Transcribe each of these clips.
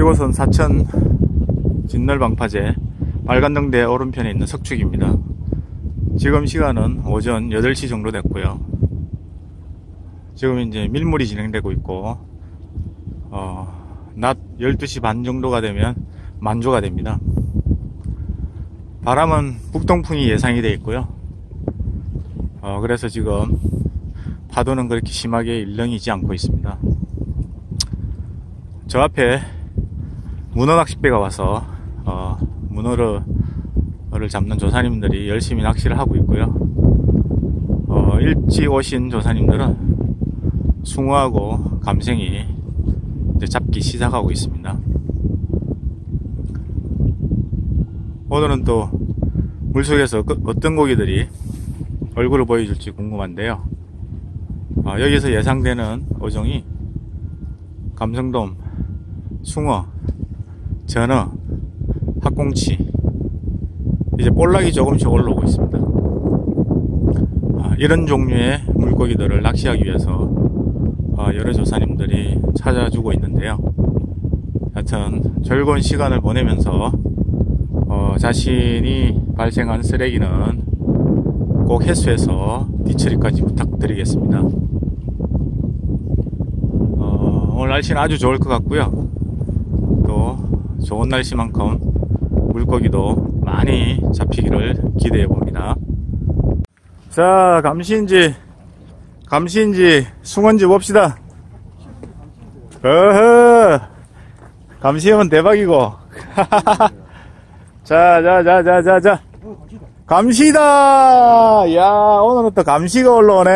이곳은 사천 진널방파제 빨간등대 오른편에 있는 석축입니다. 지금 시간은 오전 8시 정도 됐고요. 지금 이제 밀물이 진행되고 있고 어, 낮 12시 반 정도가 되면 만조가 됩니다. 바람은 북동풍이 예상이 되어 있고요. 어, 그래서 지금 파도는 그렇게 심하게 일렁이지 않고 있습니다. 저 앞에 문어 낚싯배가 와서 어, 문어를 잡는 조사님들이 열심히 낚시를 하고 있고요. 어, 일찍 오신 조사님들은 숭어하고 감생이 잡기 시작하고 있습니다. 오늘은 또 물속에서 그 어떤 고기들이 얼굴을 보여줄지 궁금한데요. 어, 여기서 예상되는 어종이 감성돔, 숭어, 전어, 학꽁치 이제 볼락이 조금씩 올라오고 있습니다. 어, 이런 종류의 물고기들을 낚시하기 위해서 어, 여러 조사님들이 찾아주고 있는데요. 하여튼 즐거운 시간을 보내면서 어, 자신이 발생한 쓰레기는 꼭 해수해서 뒤처리까지 부탁드리겠습니다. 어, 오늘 날씨는 아주 좋을 것 같고요. 또 좋은 날씨만큼 물고기도 많이 잡히기를 기대해 봅니다. 자, 감시인지, 감시인지, 숭어인지 봅시다. 어허! 감시하면 대박이고. 자, 자, 자, 자, 자, 자. 감시다! 야, 오늘은 또 감시가 올라오네.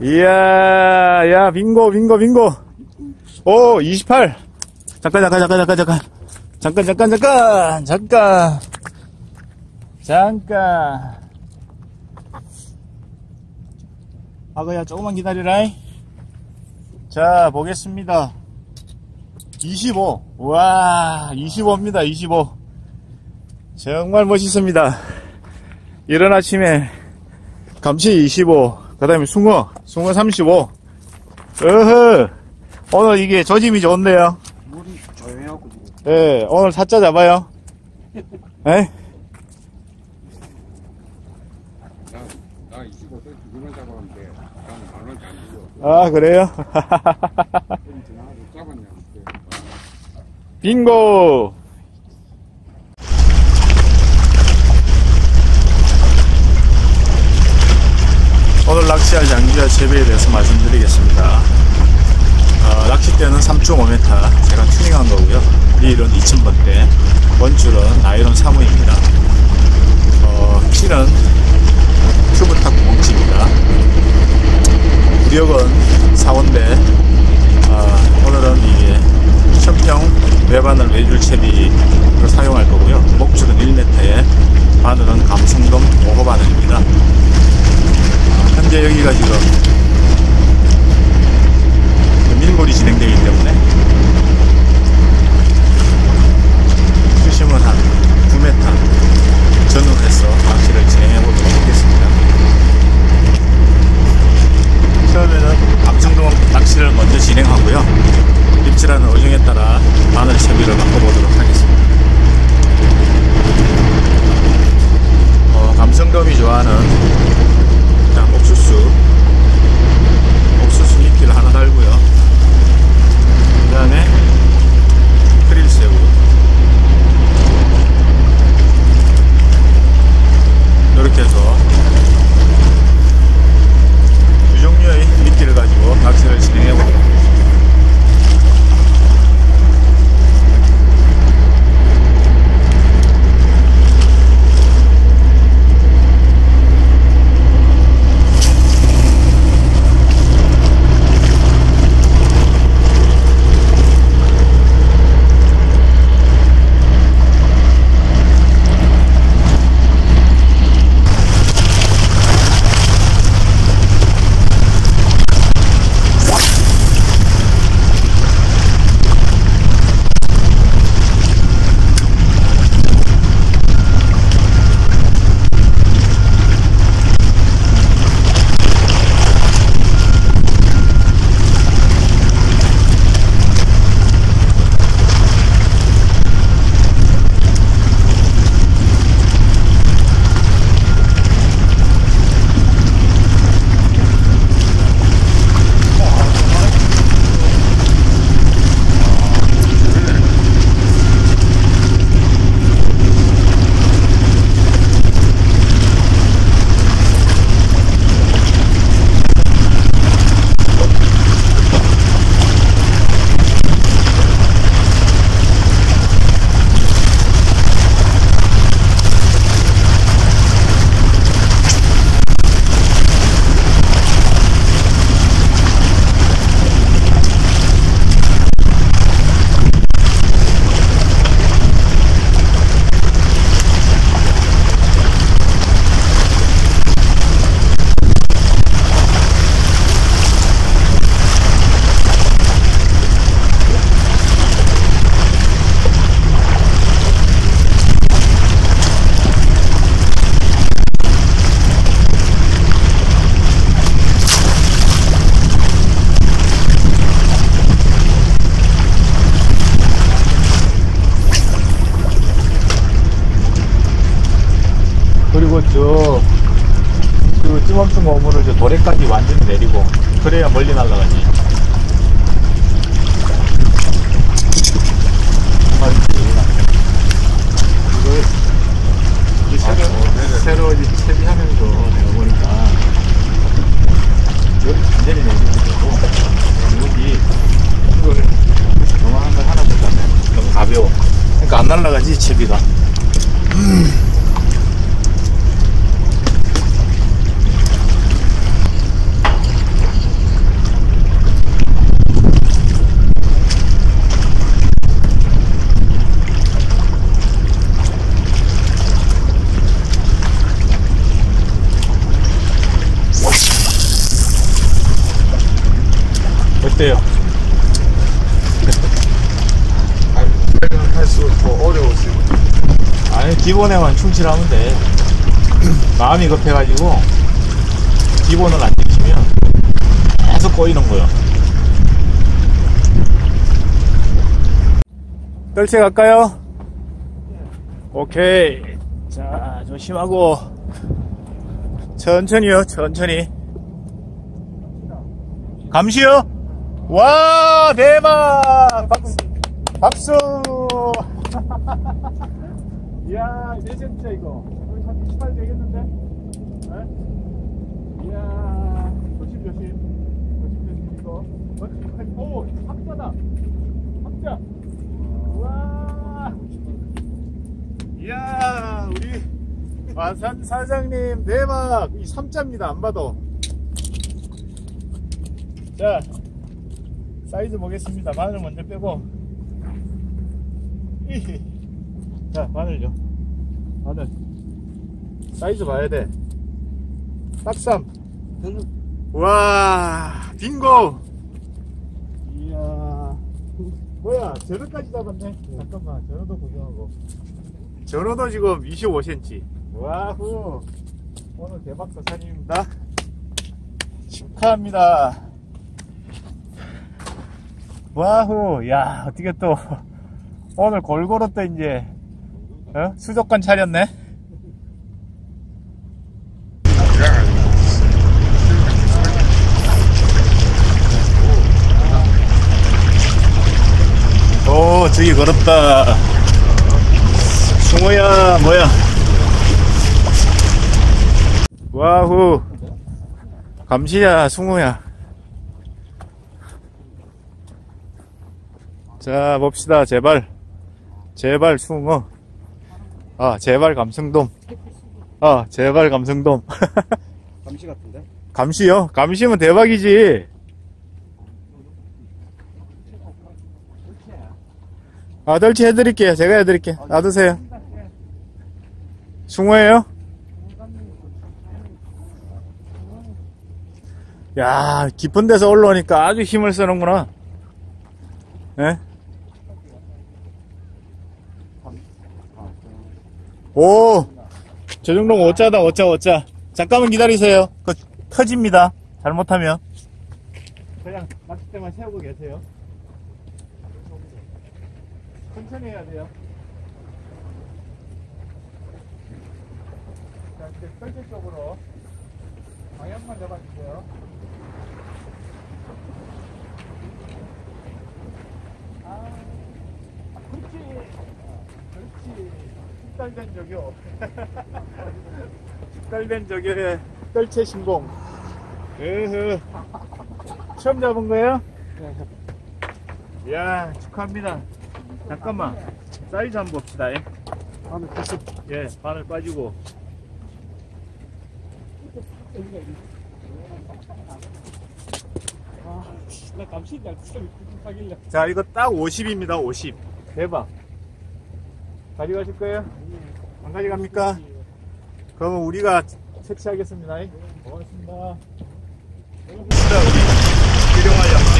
이야, 야, 빙고, 빙고, 빙고. 오, 28. 잠깐, 잠깐, 잠깐, 잠깐, 잠깐. 잠깐, 잠깐, 잠깐, 잠깐. 잠깐. 아가야, 조금만 기다리라. 자, 보겠습니다. 25. 와, 25입니다, 25. 정말 멋있습니다. 이른 아침에 감시 25, 그 다음에 숭어, 숭어 35. 어허, 오늘 이게 조짐이 좋은데요. 물이 조용해갖고 지금. 예, 오늘 사자 잡아요. 예? 나, 나 25세 기준을 잡았는데, 나는 만 원도 안 주고, 아, 그래요? 좀 지나가서 잡았냐, 그때. 빙고! 오늘 낚시할 장비와 재배에 대해서 말씀드리겠습니다. 어, 낚싯대는 3.5m 제가 튜닝한 거고요. 리일은 2000번대, 원줄은 나이론 3호입니다. 어, 키는 그리고 저, 그 찜엄충 고무를 저 도래까지 완전히 내리고, 그래야 멀리 날아가지. 정말 이거, 이 새로, 새로 이제 채비하면서 내가 보니까, 여기 완전히 내리고 되고, 여기, 이거를, 요만한 걸 하나 보자면 너무 가벼워. 그러니까 안 날아가지, 채비가. 어때요? 할수 더 어려웠어요. 아니 기본에만 충실하면 돼. 마음이 급해가지고 기본을 안 지키면 계속 꼬이는 거야 떨채 갈까요? 오케이. 자 조심하고. 천천히요 천천히. 감시요. 와 대박! 박수! 박수 이야, 몇 cm야, 이거? 거의 한28 되겠는데? 에? 이야, 조심, 조심. 조심, 조심, 이거. 멋지, 오, 합자다. 합자. 우와. 이야, 우리 마산 사장님, 대박. 이 3자입니다, 안 봐도. 자, 사이즈 보겠습니다. 마늘 먼저 빼고. 이히. 자, 마늘요. 마늘. 사이즈 봐야 돼. 딱삼. 와, 빙고! 이야. 뭐야, 전어까지 잡았네. 잠깐만, 전어도 구경하고. 전어도 지금 25cm. 와후. 오늘 대박 사장님입니다. 축하합니다. 와후. 야, 어떻게 또, 오늘 골고루 또 이제, 어? 수족관 차렸네? 오, 저기 걸었다. 숭어야, 뭐야. 와후. 감시야, 숭어야. 자, 봅시다, 제발. 제발, 숭어. 아, 제발 감성돔. 아, 제발 감성돔. 감시 같은데? 감시요? 감시면 대박이지. 아, 덜치 해드릴게요. 제가 해드릴게요. 놔두세요. 숭어예요? 야, 깊은 데서 올라오니까 아주 힘을 쓰는구나. 예? 오! 저 정도면 어짜다, 어짜, 어짜. 잠깐만 기다리세요. 그, 터집니다. 잘못하면. 그냥 낚싯대만 세우고 계세요. 천천히 해야 돼요. 자, 이제 설계 쪽으로 방향만 잡아주세요. 아, 그렇지. 그렇지. 숙달된 저교. 숙달된 저교의 떨채 신공. 으흐. 처음 잡은 거예요? 이야, 축하합니다. 잠깐만. 사이즈 한번 봅시다. 예. 바늘 다시. 예, 바늘 빠지고. 나 감시 날 진짜 하길래. 자, 이거 딱 50입니다. 50. 대박. 가져가실 거예요? 안 가져갑니까? 그러면 우리가 채취하겠습니다. 예. 고맙습니다. 우리 일용할 양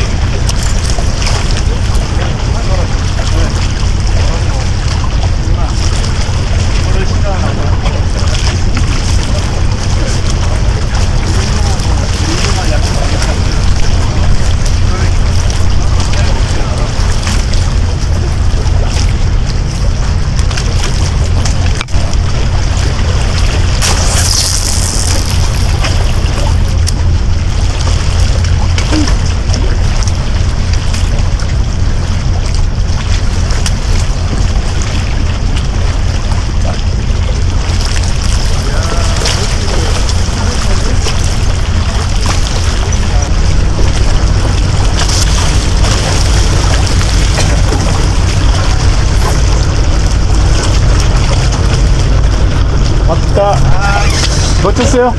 잡았어요?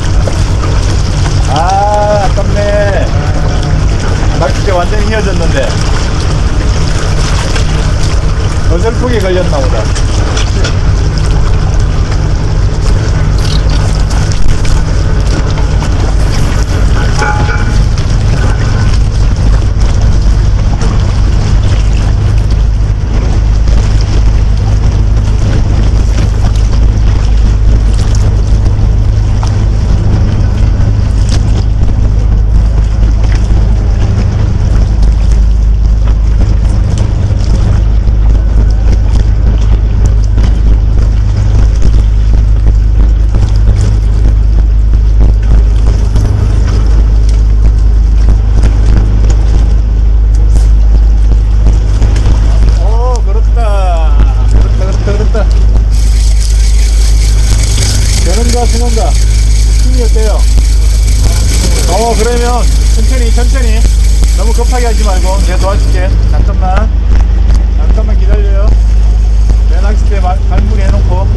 아, 아깝네. 낚싯대 완전히 휘어졌는데. 어설프게 걸렸나 보다. 급하게 하지 말고 내가 도와줄게. 잠깐만. 잠깐만 기다려요. 내 낚싯대 말- 말무리 해놓고.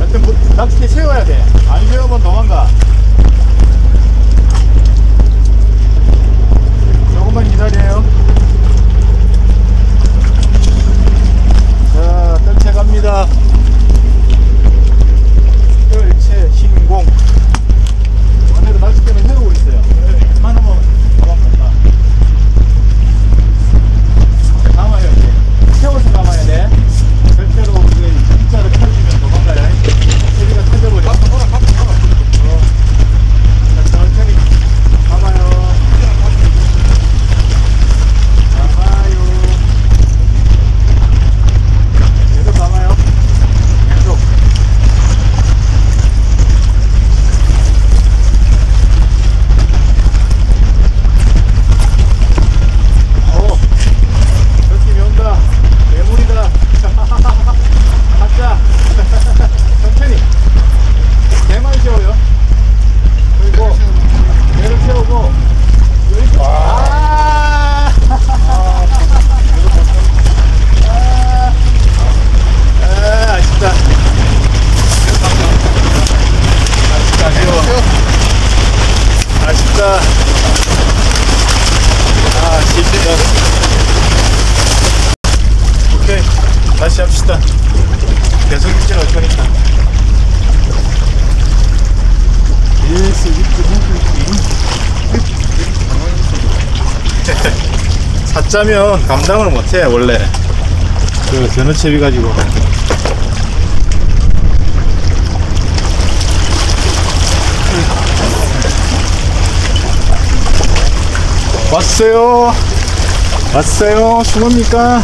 여튼 뭐, 낚싯대 세워야 돼. 안 세우면 도망가. 조금만 기다려요. 자, 뜰채 갑니다. 뜰채 신공. 안에도 낚싯대는 세우고 있어요. 웬만하면 도망간다. 감아요, 이제. 세워서 감아야 돼. 절대로 이게 진짜로 펴지면 도망가요. 세비가 터져버려. 어. 자, 천천히 감아요. 감아요. 계속 감아요. 계속. 오, 느낌이 온다. 괴물이다. 가자. 천천히. 개만 세워요. 그리고 배를 세우고 여기 아. 아. 아, 아쉽다. 아쉽다, 아쉬워. 아쉽다. 아, 실패다. 오케이. 다시 합시다. 계속 입질 할 거니까. 예스, 사짜면 감당을 못해, 원래. 그 전어채비 가지고. 왔어요. 왔어요. 숭어입니까?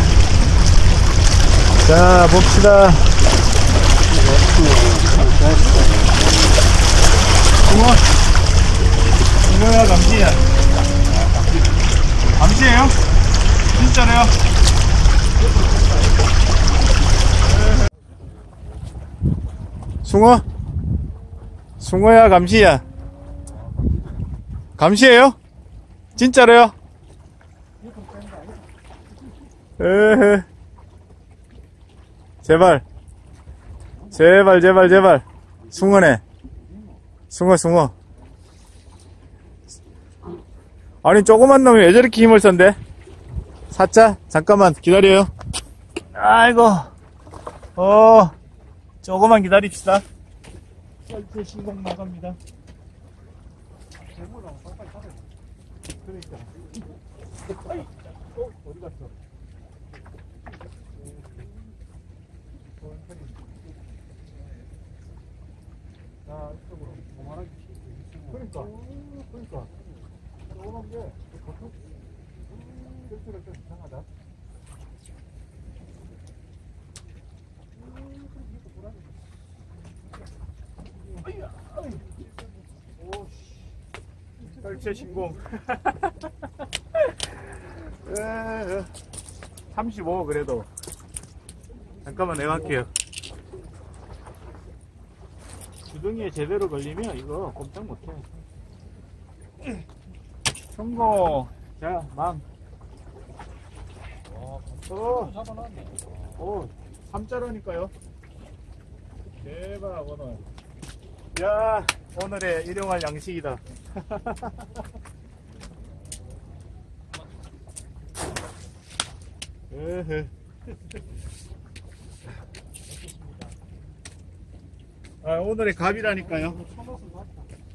자, 봅시다. 숭어. 숭어야, 감지야. 감지예요? 진짜로요? 숭어? 숭어야, 감시야? 감시예요? 진짜로요? 에헤. 제발. 제발, 제발, 제발. 숭어네. 숭어, 숭어. 아니, 조그만 놈이 왜 저렇게 힘을 썼는데? 사자? 잠깐만, 기다려요. 아이고. 어, 조금만 기다립시다. 썰트 신공 나갑니다. 그러니까. 아이, 어, 어디 갔어? 자, 이쪽으로. 그만하게. 그러니까. 그러니까. 조그만 게, 겉으로, 음, 뜰줄을 좀 이상하다. 혈체 신공. 35 그래도. 잠깐만 내가 할게요. 구덩이에 제대로 걸리면 이거 꼼짝 못해. 성공. 자, 망. 어, 오, 3자라니까요. 대박, 오늘. 야, 오늘의 일용할 양식이다. 아, 오늘의 갑이라니까요.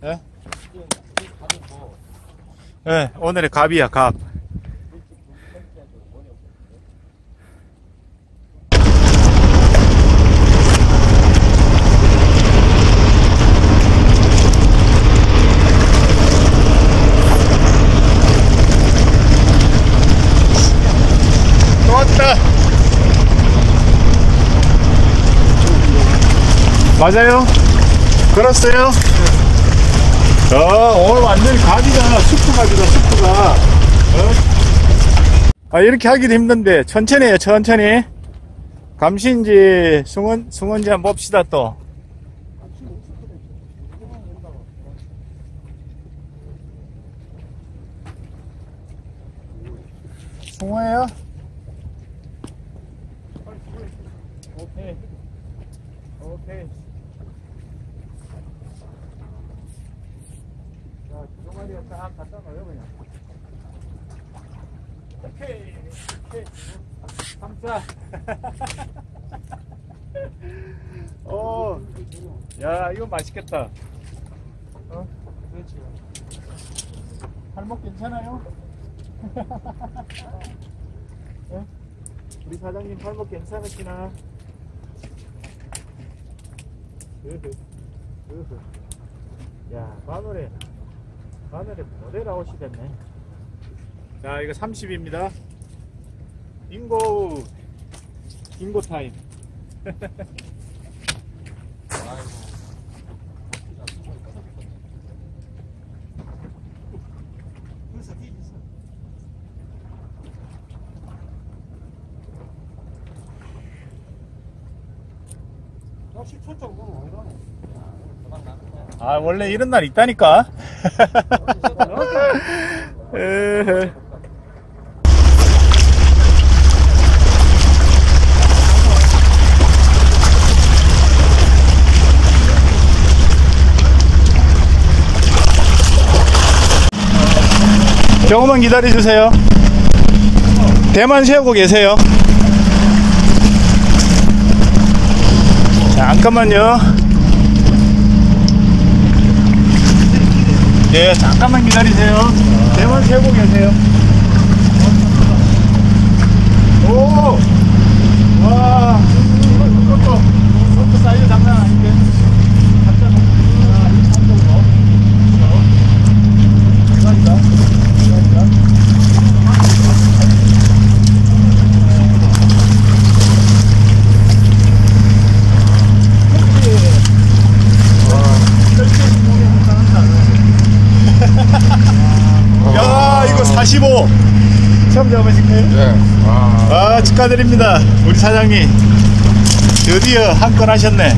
예? 예, 오늘의 갑이야, 갑. 또 왔다. 맞아요? 걸었어요? 어, 오늘 완전히 갑이잖아. 수프갑이다, 수프가. 어? 아, 이렇게 하기도 힘든데, 천천히 해요, 천천히. 감시인지, 숭원, 숭원지 한번 봅시다, 또. 숭어예요? 오케이. 오케이. 자, 종아리에 딱 갖다 놓아요, 그냥. 오케이. 오케이. 오. 야, 이거 맛있겠다. 어? 그렇지. 발목 괜찮아요? 예? 우리 사장님 발목 괜찮으시나? 으흐, 으흐. 야, 마늘에, 마늘에 모델 아웃이됐네. 자, 이거 30입니다. 빙고, 빙고 타임. 이러네. 아, 원래 이런 날 있다니까. 조금만 기다려주세요. 대만 세우고 계세요. 잠깐만요. 예, 잠깐만 기다리세요. 대만 세고 계세요. 오! 와, 이거, 이것도, 이것도 사이즈 장난 아닌데. 갑자기, 아, 이 참동으로. 대박이다. 대박이다. 야, 이거 45. 처음 잡으신 거예요? 예. 아, 아, 축하드립니다. 우리 사장님. 드디어 한 건 하셨네.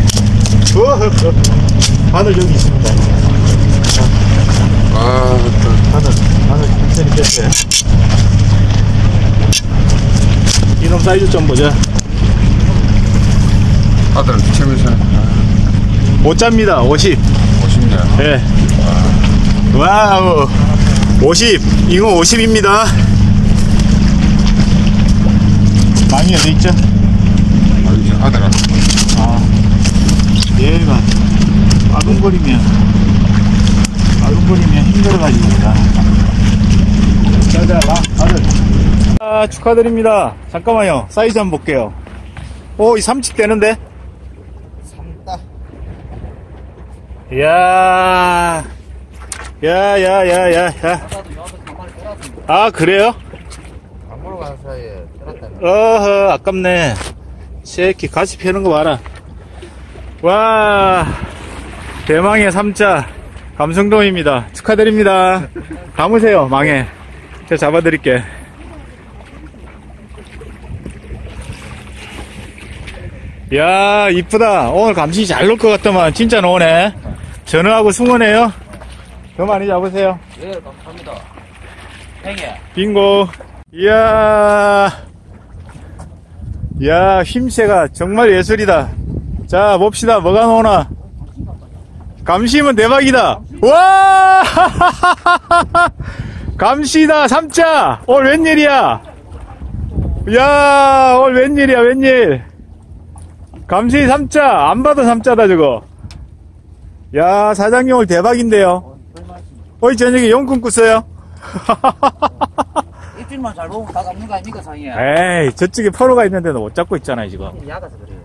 바늘 여기 있습니다. 아, 바늘, 바늘 천천히 뺐어요. 이놈 사이즈 좀 보자. 아들 채면서 못 잡니다. 50. 50년. 예. 와우. 50. 이거 50입니다. 망이 어디 있죠? 아, 이제 아들 아들. 아, 얘가 아둥거리면 아둥거리면 힘들어가지고입니다. 자자, 마, 아들. 아, 축하드립니다. 잠깐만요. 사이즈 한번 볼게요. 오, 이30 되는데? 3따. 이야, 야, 야, 야, 야, 야. 아, 그래요? 안 보러 가는 사이에 들었다네. 어허, 아깝네. 새끼, 같이 펴는 거 봐라. 와, 대망의 3자, 감성돔입니다. 축하드립니다. 감으세요, 망해. 제가 잡아드릴게. 야, 이쁘다. 오늘 감시 잘 놀 것 같더만. 진짜 노네. 전어하고 숭어네요. 더 많이 잡으세요. 예, 감사합니다. 행해. 빙고. 이야. 이야, 힘새가 정말 예술이다. 자, 봅시다. 뭐가 나오나. 감시면 대박이다. 와! 감시다, 삼자! 오늘 웬일이야? 야 오늘 웬일이야, 웬일? 감시 삼자! 안 봐도 삼자다, 저거. 야 사장님 오늘 대박인데요. 어이, 저녁에 용꿈 꿨어요? 입질만 잘 보면 다 잡는 거 아닙니까, 상이야? 에이, 저쪽에 포로가 있는데도 못 잡고 있잖아요, 지금. 야가서 그래요.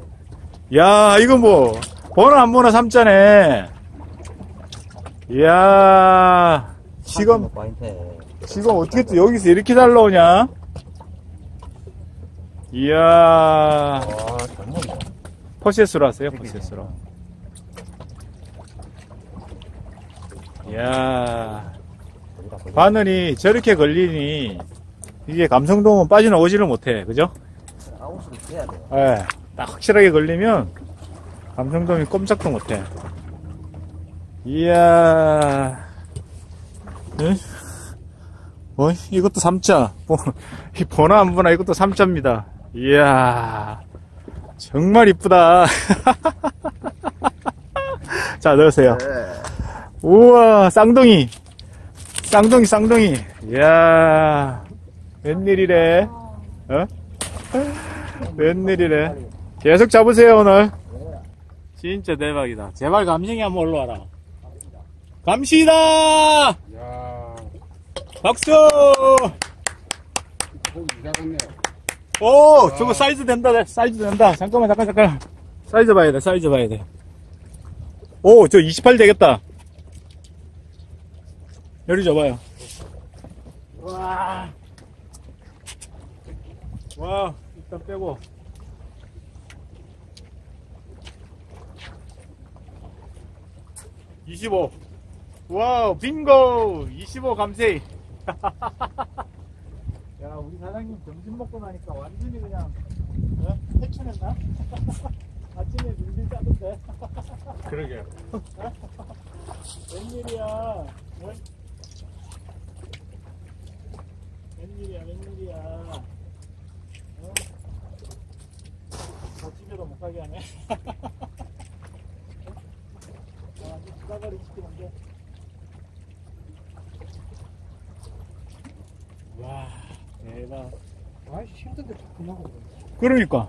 야, 이거 뭐, 번호 안 보나 삼자네. 이야, 지금, 포인트. 지금 어떻게 또 여기서 이렇게 잘 나오냐? 이야, 와, 잘못이야. 퍼세스로 하세요, 퍼세스로. 이야, 바늘이 저렇게 걸리니, 이게 감성돔은 빠져나오지를 못해, 그죠? 아웃으로 돼야 돼. 예, 딱 확실하게 걸리면 감성돔이 꼼짝도 못해. 이야, 예? 어, 이것도 삼자. 뭐, 이 번호 안 보나 이것도 삼자입니다. 이야, 정말 이쁘다. 자, 넣으세요. 우와, 쌍둥이. 쌍둥이, 쌍둥이. 이야, 웬일이래. 어? 웬일이래. 계속 잡으세요, 오늘. 진짜 대박이다. 제발 감성이 한번 올라와라. 감시다! 야, 박수! 오, 저거 사이즈 된다, 사이즈 된다. 잠깐만, 잠깐, 잠깐. 사이즈 봐야 돼, 사이즈 봐야 돼. 오, 저 28 되겠다. 열이 줘봐요. 와. 와, 일단 빼고. (25) 와우 빙고 25 감세 야 우리 사장님 점심 먹고 나니까 완전히 그냥 어? 해춘했나? 아침에 눈질 짜던데 그러게. 웬일이야 어? 웬일이야 웬일이야. 어? 더 집에도 못 가게 하네. 와 완전 기다거리 시키는데 와 대박. 아, 힘든데 자꾸 나오고. 그러니까